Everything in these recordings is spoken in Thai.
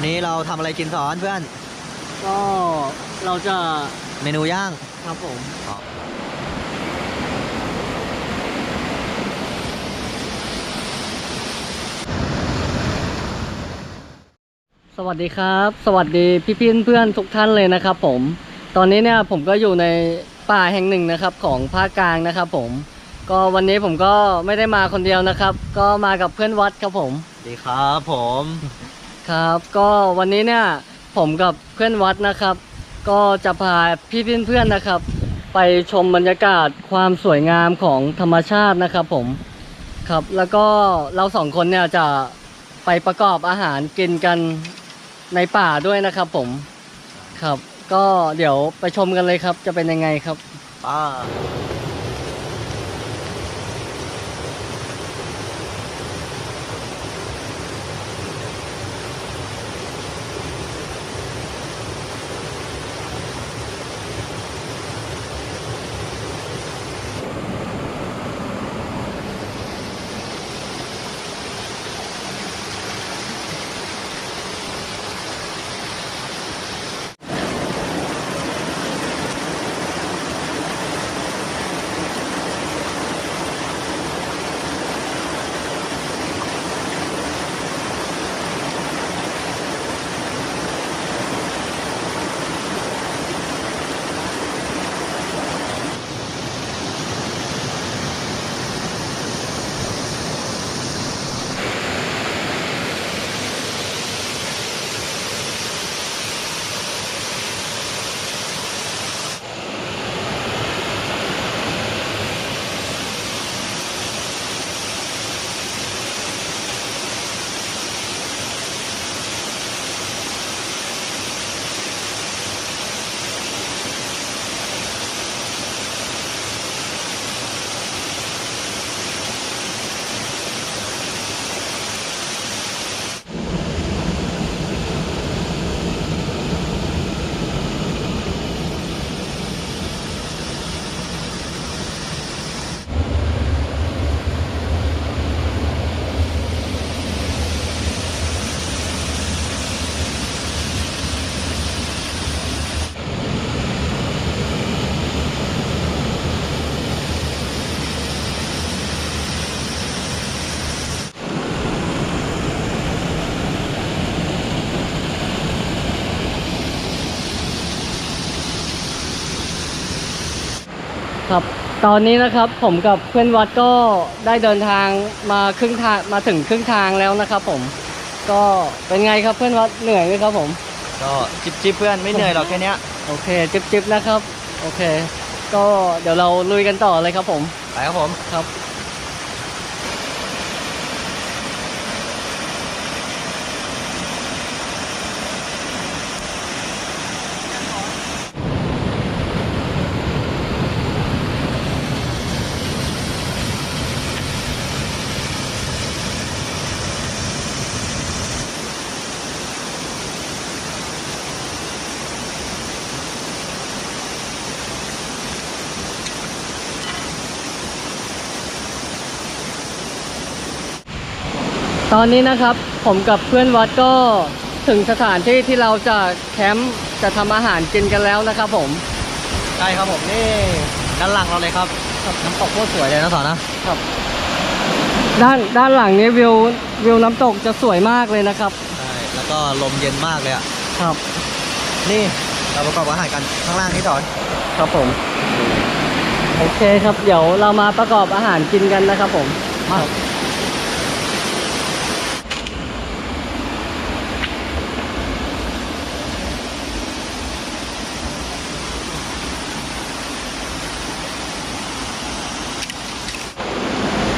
วันนี้เราทำอะไรกินสอนเพื่อน ก็เราจะเมนูย่างครับผมสวัสดีครับ สวัสดีพี่พี่เพื่อนๆทุกท่านเลยนะครับผม ตอนนี้เนี่ยผมก็อยู่ในป่าแห่งหนึ่งนะครับของภาคกลางนะครับผม ก็วันนี้ผมก็ไม่ได้มาคนเดียวนะครับ ก็มากับเพื่อนวัดครับผมสวัสดีครับผม ครับ ก็วันนี้เนี่ยผมกับเพื่อนวัดนะครับ ก็จะพาพี่เพื่อนๆนะครับ ไปชมบรรยากาศความสวยงามของธรรมชาตินะครับ ผมครับ แล้วก็เราสองคนเนี่ยจะไปประกอบอาหารกินกันในป่าด้วยนะครับ ผมครับ ก็เดี๋ยวไปชมกันเลยครับ จะเป็นยังไงครับป้า ครับ ตอนนี้นะครับผมกับเพื่อนวัดก็ได้เดินทางมาครึ่งทางมาถึงครึ่งทางแล้วนะครับ ผม ก็เป็นไงครับเพื่อนวัดเหนื่อยไหมครับผม ก็จิบจิบเพื่อนไม่เหนื่อยหรอกแค่เนี้ยโอเค จิบจิบนะครับ โอเค ก็เดี๋ยวเราลุยกันต่อเลยครับผม ไปครับผมครับ ตอนนี้นะครับผมกับเพื่อนวัดก็ถึงสถานที่ที่เราจะแคมป์จะทำอาหารกินกันแล้วนะครับผม ใช่ครับผมนี่ด้านหลังเราเลยครับน้ำตกโคตรสวยเลยนะสอนนะครับ ด้านด้านหลังนี้วิววิวน้ำตกจะสวยมากเลยนะครับใช่แล้วก็ลมเย็นมากเลยอะครับ นี่เราประกอบอาหารกันข้างล่างนี่สอนครับผมโอเคครับเดี๋ยวเรามาประกอบอาหารกินกันนะครับผมมา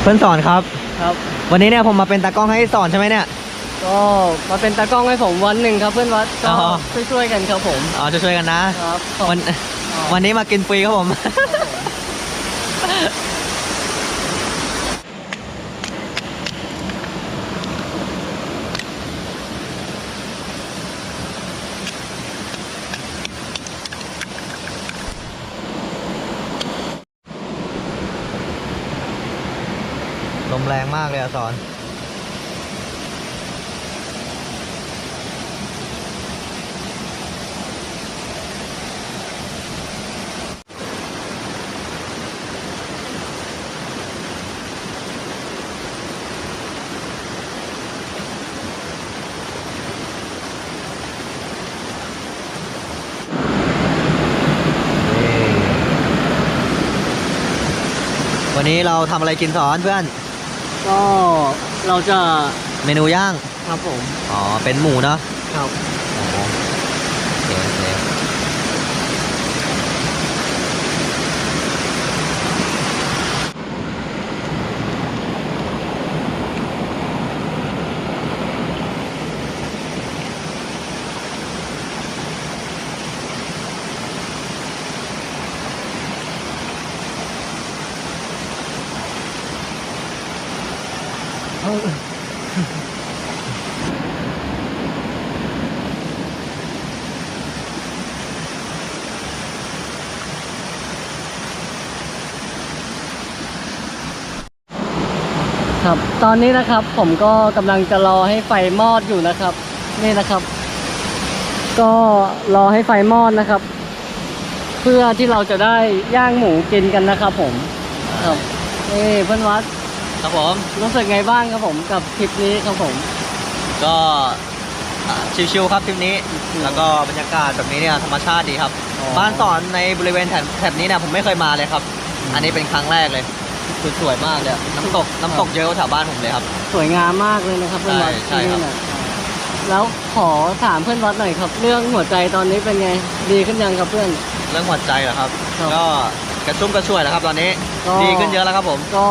เพื่อนสอนครับ ครับ วันนี้เนี่ยผมมาเป็นตากล้องให้สอนใช่ไหมเนี่ย ก็มาเป็นตากล้องให้ผมวันหนึ่งครับเพื่อนวัดก็อ๋อช่วยๆกันครับผม อ๋อจะช่วยกันนะครับขอบวันอ๋อวันนี้มากินฟรีครับผม แรงมากเลยอสอนวันนี้เราทำอะไรกินสอนเพื่อน ก็เราจะเมนูย่างครับผม อ๋อ เป็นหมูเนาะครับ อ๋อโอเคโอเค ครับ ตอนนี้นะครับผมก็กำลังจะรอให้ไฟมอดอยู่นะครับ นี่นะครับ ก็รอให้ไฟมอดนะครับ เพื่อที่เราจะได้ย่างหมูกินกันนะครับ ผมครับนี่เพื่อนวัดครับผมรู้สึกไงบ้างครับผมกับคลิปนี้ครับผม ก็อ่าชิวๆครับทริปนี้ชิวๆแล้วก็บรรยากาศแบบนี้เนี่ยธรรมชาติดีครับอ๋อบ้านสอนในบริเวณแถบแถบนี้เนี่ยผมไม่เคยมาเลยครับ อันนี้เป็นครั้งแรกเลยคือ สวยมากเลยอะน้ำตกน้ำตกเยอะกว่าแถวบ้านผมเลยครับ สวยงามมากเลยนะครับเพื่อนวัดใช่ใช่ครับที่นี่น่ะแล้วขอถามเพื่อนวัดหน่อยครับ เรื่องหัวใจตอนนี้เป็นไง ดีขึ้นยังครับเพื่อน เรื่องหัวใจเหรอครับ ครับก็กระชุ่มกระชวยแล้วครับ ตอนนี้ก็ ดีขึ้นเยอะแล้วครับผมก็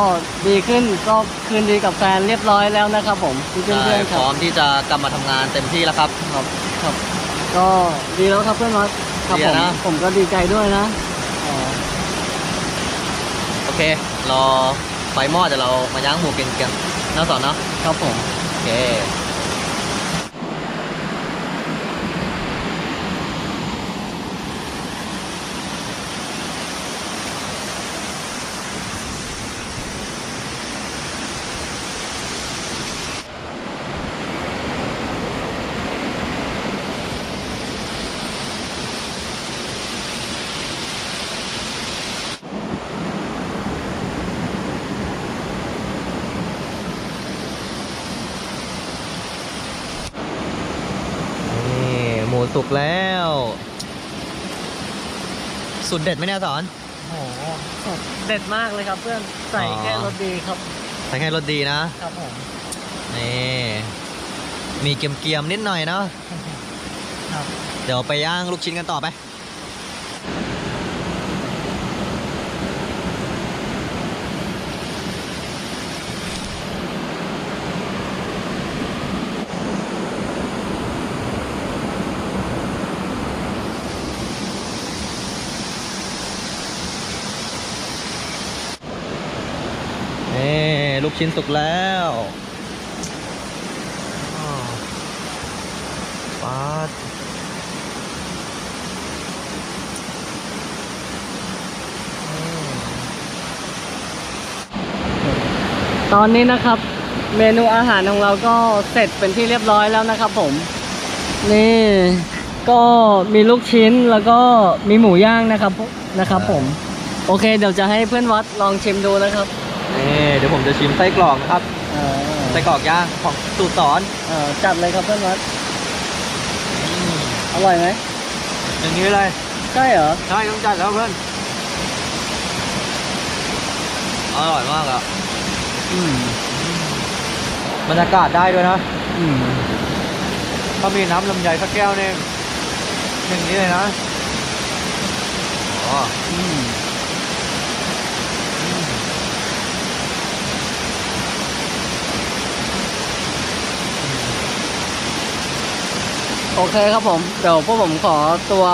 ดีขึ้นก็คืนดีกับแฟนเรียบร้อยแล้วนะครับ ผมเพื่อนใช่เพื่อนๆคพรับร้อมที่จะกลับมาทำงานเต็มที่แล้วครับ ครับครับ ก็ดีแล้วครับเพื่อนวัดครับดีผมนะ ผมก็ดีใจด้วยนะอ๋อโอเค รอไฟมอดเดี๋ยวเรามาย่างหมูกินกันน่าสอนเนาะครับผมโอเค สุกแล้ว สุดเด็ดไหมเนี่ยสอน โอ้โหสดเด็ดมากเลยครับเพื่อนใส่อ๋อ แค่รสดีครับแต่แค่รสดีนะ ครับผมนี่ มีเกียมๆนิดหน่อยเนาะ ครับ เดี๋ยวไปย่างลูกชิ้นกันต่อไป นี่ ลูกชิ้นสุกแล้วอ้าวป๊าดตอนนี้นะครับ เมนูอาหารของเราก็เสร็จเป็นที่เรียบร้อยแล้วนะครับผม นี่ก็มีลูกชิ้นแล้วก็มีหมูย่างนะครับนะครับผม โอเค เดี๋ยวจะให้เพื่อนวัดลองชิมดูนะครับ นี่เดี๋ยวผมจะชิมไส้กรอกนะครับเออไส้กรอกย่างของสูตรสอนเออจัดเลยครับเพื่อนวัดอร่อยไหมอย่างนี้เลยใช่เหรอใช่ต้องจัดแล้วเพื่อนอร่อยมากอะอืมบรรยากาศได้ด้วยนะอืมถ้ามีน้ำลำไยสักแก้วหนึงอย่างนี้เลยนะอ๋ออืม โอเคครับผม เดี๋ยวพวกผมขอตัว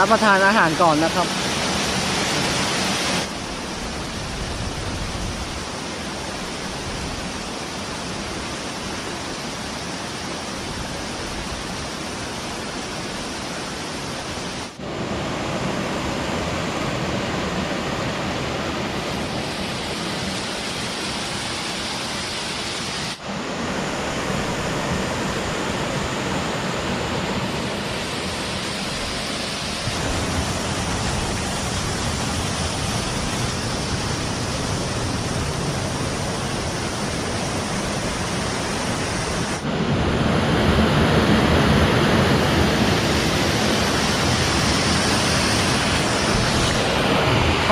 รับประทานอาหารก่อนนะครับ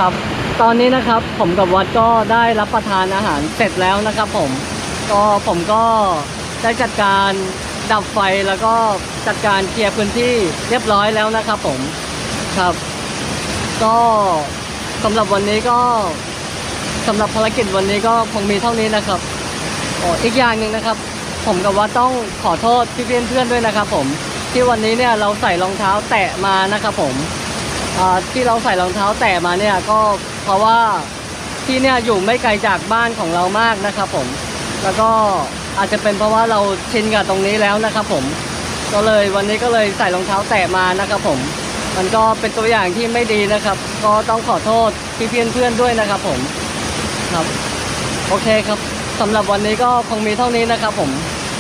ครับ ตอนนี้นะครับผมกับวัดก็ได้รับประทานอาหารเสร็จแล้วนะครับ ผมก็ผมก็ได้จัดการดับไฟแล้วก็จัดการเคลียร์พื้นที่เรียบร้อยแล้วนะครับ ผมครับ ก็สำหรับวันนี้ก็สำหรับภารกิจวันนี้ก็คงมีเท่านี้นะครับออีกอย่างหนึ่งนะครับ ผมกับวัดต้องขอโทษพี่เพื่อนๆด้วยนะครับ ผมที่วันนี้เนี่ยเราใส่รองเท้าแตะมานะครับ ผม ที่เราใส่รองเท้าแตะมาเนี่ยก็เพราะว่าที่เนี่ยอยู่ไม่ไกลจากบ้านของเรามากนะครับผม แล้วก็อาจจะเป็นเพราะว่าเราชินกับตรงนี้แล้วนะครับผม ก็เลยวันนี้ก็เลยใส่รองเท้าแตะมานะครับผม มันก็เป็นตัวอย่างที่ไม่ดีนะครับ ก็ต้องขอโทษพี่เพื่อนเพื่อนด้วยนะครับผมครับ โอเคครับสำหรับวันนี้ก็คงมีเท่านี้นะครับผม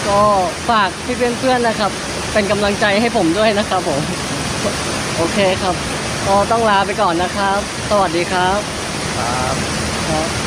ก็ฝากพี่เพื่อนเพื่อนนะครับ เป็นกำลังใจให้ผมด้วยนะครับผม โอเคครับ ก็ต้องลาไปก่อนนะครับ สวัสดีครับ ครับครับ